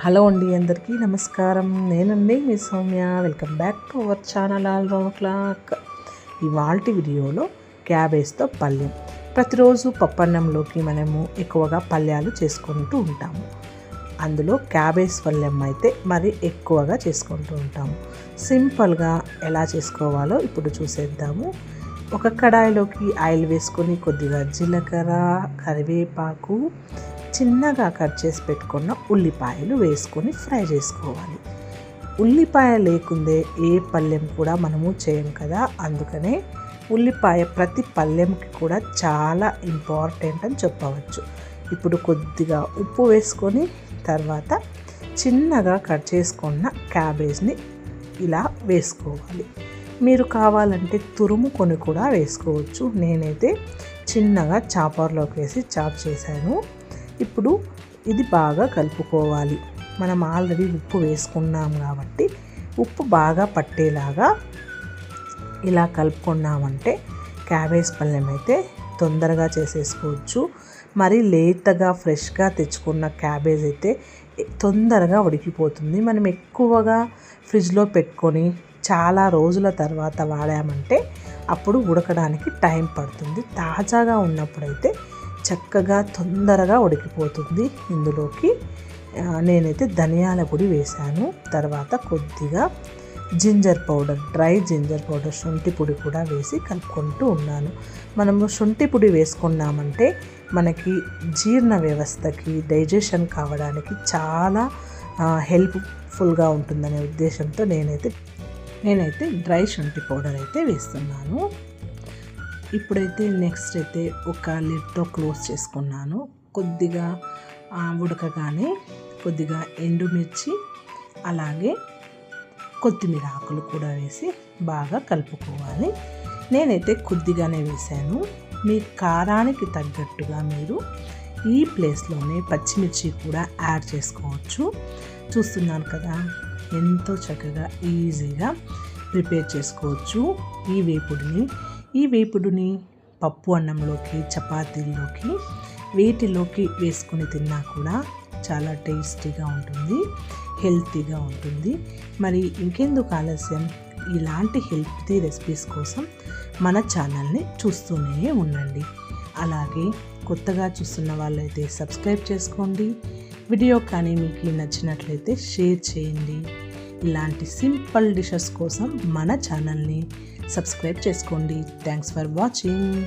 Hello అండి అందరికీ నమస్కారం. నేనండి మీ Soumya. Welcome back to our channel all round clock ఇవాళ వీడియోలో క్యాబేజ్తో పళ్ళెం. ప్రతిరోజు పప్పన్నంలోకి మనము ఎక్కువగా పళ్ళ్యాలు చేసుకుంటూ ఉంటాము. అందులో క్యాబేజ్ పళ్ళెం అయితే మరి ఎక్కువగా చేసుకుంటూ ఉంటాము. సింపుల్గా ఎలా చేసుకోవాలో ఇప్పుడు చూసేద్దాము. ఒక కడాయిలోకి ఆయిల్ వేసుకొని కొద్దిగా జీలకర్ర కరివేపాకు చిన్నగా కట్ చేసి పెట్టుకున్న ఉల్లిపాయలు వేసుకొని ఫ్రై చేసుకోవాలి. ఉల్లిపాయ లేకుందే ఏ పళ్ళెం కూడా మనము చేయం కదా. అందుకనే ఉల్లిపాయ ప్రతి పళ్ళెంకి కూడా చాలా ఇంపార్టెంట్ అని చెప్పవచ్చు. ఇప్పుడు కొద్దిగా ఉప్పు వేసుకొని తర్వాత చిన్నగా కట్ చేసుకున్న క్యాబేజ్ని ఇలా వేసుకోవాలి. మీరు కావాలంటే తురుముకొని కూడా వేసుకోవచ్చు. నేనైతే చిన్నగా చాపర్లోకి వేసి చాప్ చేశాను. ఇప్పుడు ఇది బాగా కలుపుకోవాలి. మనం ఆల్రెడీ ఉప్పు వేసుకున్నాం కాబట్టి ఉప్పు బాగా పట్టేలాగా ఇలా కలుపుకున్నామంటే క్యాబేజ్ పళ్ళెం అయితే తొందరగా చేసేసుకోవచ్చు. మరి లేతగా ఫ్రెష్గా తెచ్చుకున్న క్యాబేజ్ అయితే తొందరగా ఉడికిపోతుంది. మనం ఎక్కువగా ఫ్రిడ్జ్లో పెట్టుకొని చాలా రోజుల తర్వాత వాడామంటే అప్పుడు ఉడకడానికి టైం పడుతుంది. తాజాగా ఉన్నప్పుడైతే చక్కగా తొందరగా ఉడికిపోతుంది. ఇందులోకి నేనైతే ధనియాల పొడి వేశాను. తర్వాత కొద్దిగా ginger powder dry ginger powder శొంఠి పొడి కూడా వేసి కలుపుకుంటూ ఉన్నాను. మనము శొంఠి పొడి వేసుకున్నామంటే మనకి జీర్ణ వ్యవస్థకి డైజెషన్ కావడానికి చాలా హెల్ప్ఫుల్గా ఉంటుందనే ఉద్దేశంతో నేనైతే నేనైతే డ్రై శొంఠి పౌడర్ అయితే వేస్తున్నాను. ఇప్పుడైతే నెక్స్ట్ అయితే ఒక లిడ్తో క్లోజ్ చేసుకున్నాను. కొద్దిగా ఉడకగానే కొద్దిగా ఎండుమిర్చి అలాగే కొత్తిమీర ఆకులు కూడా వేసి బాగా కలుపుకోవాలి. నేనైతే కొద్దిగానే వేసాను. మీ కారానికి తగ్గట్టుగా మీరు ఈ ప్లేస్లోనే పచ్చిమిర్చి కూడా యాడ్ చేసుకోవచ్చు. చూస్తున్నాను కదా ఎంతో చక్కగా ఈజీగా ప్రిపేర్ చేసుకోవచ్చు ఈ వేపుడిని. ఈ వేపుడుని పప్పు అన్నంలోకి చపాతీల్లోకి వీటిలోకి వేసుకొని తిన్నా కూడా చాలా టేస్టీగా ఉంటుంది హెల్తీగా ఉంటుంది. మరి ఇంకెందుకు ఆలస్యం? ఇలాంటి హెల్తీ రెసిపీస్ కోసం మన ఛానల్ని చూస్తూనే ఉండండి. అలాగే కొత్తగా చూస్తున్న వాళ్ళైతే సబ్స్క్రైబ్ చేసుకోండి. వీడియో కానీ మీకు నచ్చినట్లయితే షేర్ చేయండి. ఇలాంటి సింపుల్ డిషెస్ కోసం మన ఛానల్ని సబ్స్క్రైబ్ చేసుకోండి. Thanks for watching